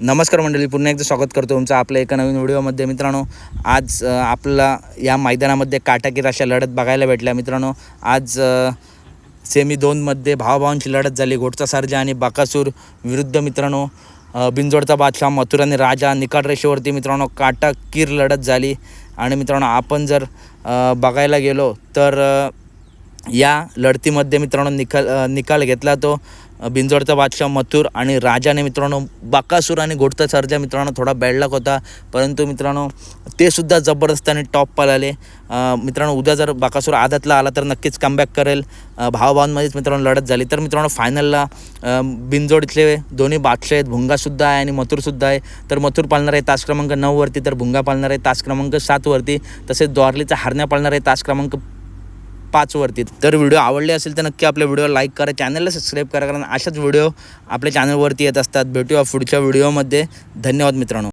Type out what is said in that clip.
नमस्कार मंडळी पुन्हा एकदा स्वागत करतो तुमचं आपल्या एका नवीन व्हिडिओमध्ये. मित्रांनो आज आपला या मैदानामध्ये काटाकीर अशा लढत बघायला भेटल्या. मित्रांनो आज सेमी दोनमध्ये भावाभावांची लढत झाली. घोटचा सर्जा आणि बाकासूर विरुद्ध मित्रांनो बिंजोडचा बादशाह मथुर आणि राजा निकाट रेषेवरती मित्रांनो काटाकीर लढत झाली. आणि मित्रांनो आपण जर बघायला गेलो तर या लढतीमध्ये मित्रांनो निकाल निकाल घेतला तो बिंजोडचा बादशाह मथुर आणि राजाने मित्रांनो बाकासूर आणि घोटचा सरजा मित्रांनो थोडा बॅडलक होता. परंतु मित्रांनो ते सुद्धा जबरदस्त आणि टॉप पळाले. अ, मित्रांनो उद्या जर बाकासूर आदातला आला तर नक्कीच कमबॅक करेल. भावभावांमध्येच मित्रांनो लढत झाली. तर मित्रांनो फायनलला बिंजोड इथले दोन्ही बादशाह आहेत. भुंगासुद्धा आहे आणि मथुरसुद्धा आहे. तर मथुर पालणार आहे तास क्रमांक नऊवरती तर भुंगा पाळणार आहे तास क्रमांक सातवरती तसेच द्वारलीचा हरण्या पाळणार आहे तास क्रमांक पाचवरती तर व्हिडिओ आवडले असेल तर नक्की आपल्या व्हिडिओ लाईक करा चॅनलला सबस्क्राईब करा कारण अशाच व्हिडिओ आपल्या चॅनलवरती येत असतात. भेटूया पुढच्या व्हिडिओमध्ये. धन्यवाद मित्रांनो.